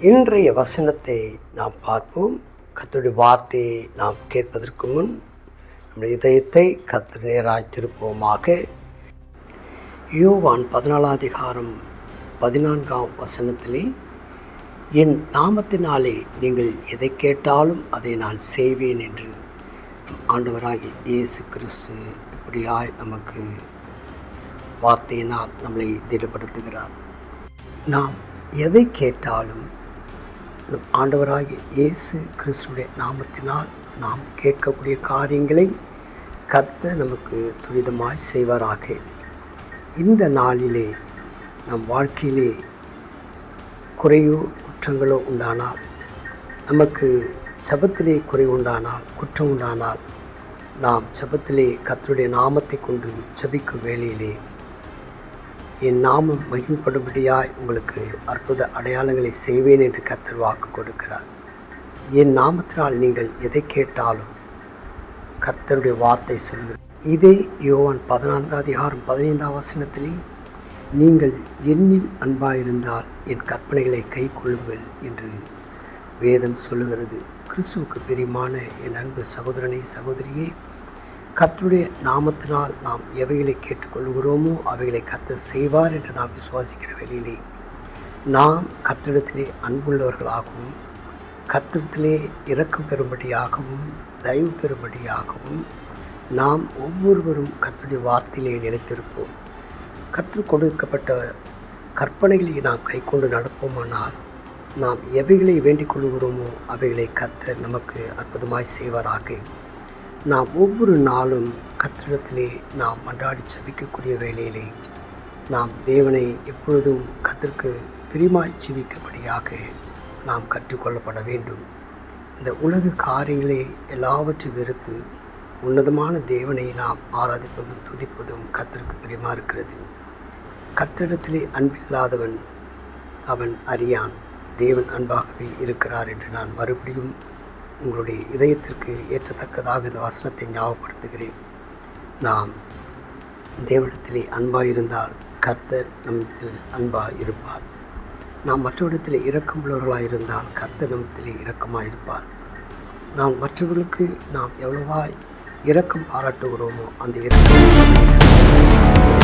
இன்றைய வசனத்தை நாம் பார்ப்போம். கத்துடைய வார்த்தையை நாம் கேட்பதற்கு முன் நம்முடைய இதயத்தை கர்த்தர் நேராய் திருப்போமாக யோவான் பதினாலாம் அதிகாரம் பதினான்காம் வசனத்திலே என் நாமத்தினாலே நீங்கள் எதை கேட்டாலும் அதை நான் செய்வேன் என்று ஆண்டவராகி இயேசு கிறிஸ்து இப்படியாய் நமக்கு வார்த்தையினால் நம்மளை திடப்படுத்துகிறார். நாம் எதை கேட்டாலும் ஆண்டவராகிய இயேசு கிறிஸ்துடைய நாமத்தினால் நாம் கேட்கக்கூடிய காரியங்களை கர்த்த நமக்கு துரிதமாய் செய்வாராக. இந்த நாளிலே நம் வாழ்க்கையிலே குறையோ குற்றங்களோ உண்டானால் நமக்கு சபத்திலே குறை உண்டானால் குற்றம் உண்டானால் நாம் சபத்திலே கர்த்தருடைய நாமத்தை கொண்டு ஜபிக்கும் வேலையிலே என் நாமம் மகிமைப்படும்படியாய் உங்களுக்கு அற்புத அடையாளங்களை செய்வேன் என்று கர்த்தர் வாக்கு கொடுக்கிறார். என் நாமத்தினால் நீங்கள் எதை கேட்டாலும் கர்த்தருடைய வார்த்தை சொல்கிறார் இதே யோவான் பதினான்காம் அதிகாரம் பதினைந்தாம் வசனத்திலே நீங்கள் என்னில் அன்பாயிருந்தால் என் கற்பனைகளை கை கொள்ளுங்கள் என்று வேதம் சொல்லுகிறது. கிறிஸ்துவுக்கு பெரியமான என் அன்பு சகோதரனை சகோதரியே கர்த்தருடைய நாமத்தினால் நாம் எவைகளை கேட்டுக்கொள்கிறோமோ அவைகளை கர்த்தர் செய்வார் என்று நாம் விசுவாசிக்கிற வேளையிலே நாம் கர்த்தரிடத்திலே அன்புள்ளவர்களாகவும் கர்த்தரிடத்திலே இரக்கம் பெறும்படியாகவும் தயவு பெறும்படியாகவும் நாம் ஒவ்வொருவரும் கர்த்தருடைய வார்த்தையிலே நிலைத்திருப்போம். கற்று கொடுக்கப்பட்ட கற்பனைகளை நாம் கைக்கொண்டு நடப்போமானால் நாம் எவைகளை வேண்டிக் கொள்கிறோமோ அவைகளை கர்த்தர் நமக்கு அற்புதமாய் செய்வாராக. நாம் ஒவ்வொரு நாளும் கத்திடத்திலே நாம் மன்றாடி ஜபிக்கக்கூடிய வேளையிலே நாம் தேவனை எப்பொழுதும் கத்திற்கு பிரிமாய் ஜீவிக்கபடியாக நாம் கற்றுக்கொள்ளப்பட வேண்டும். இந்த உலக காரியங்களே எல்லாவற்றையும் வெறுத்து உன்னதமான தேவனை நாம் ஆராதிப்பதும் துதிப்பதும் கத்திற்கு பிரியமாக இருக்கிறது. கர்த்தரிடத்திலே அன்பில்லாதவன் அவன் அறியான். தேவன் அன்பாகவே இருக்கிறார் என்று நான் மறுபடியும் உங்களுடைய இதயத்திற்கு ஏற்றத்தக்கதாக இந்த வசனத்தை ஞாபகப்படுத்துகிறேன். நாம் தேவனிடத்திலே அன்பாக இருந்தால் கர்த்தர் நம்மத்தில் அன்பாக இருப்பார். நாம் மற்றவரிடத்திலே இரக்கமுள்ளவர்களாக இருந்தால் கர்த்தர் நம்மத்திலே இரக்கமாக இருப்பார். நாம் மற்றவர்களுக்கு நாம் எவ்வளவா இரக்கம் பாராட்டுகிறோமோ அந்த இரக்கம்